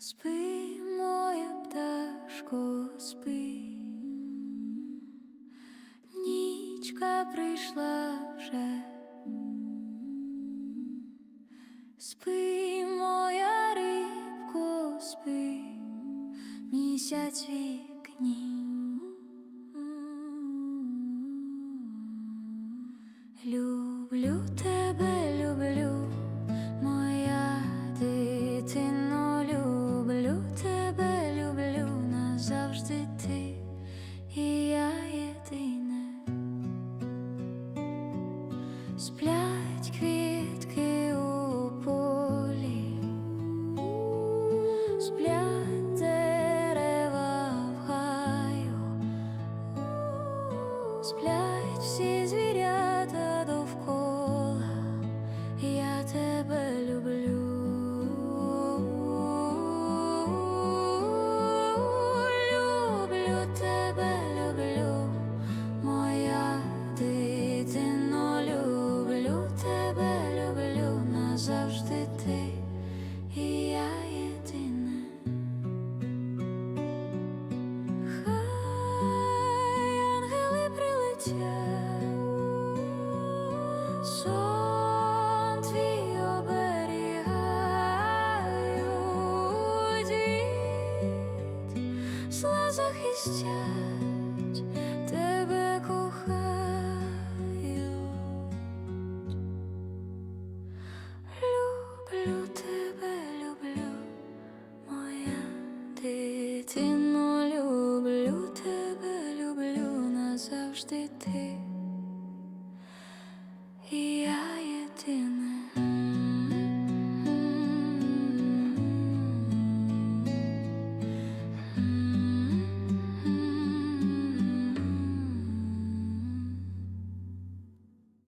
Спи, моя пташко, спи, нічка прийшла вже. Спи, моя рибко, спи, місяць вікні. Сплять квітки у полі, сплять сплять всі звірята простять, тебе кохають, люблю тебе, люблю, моя дитино, люблю тебе, люблю назавжди ти, і я єдина.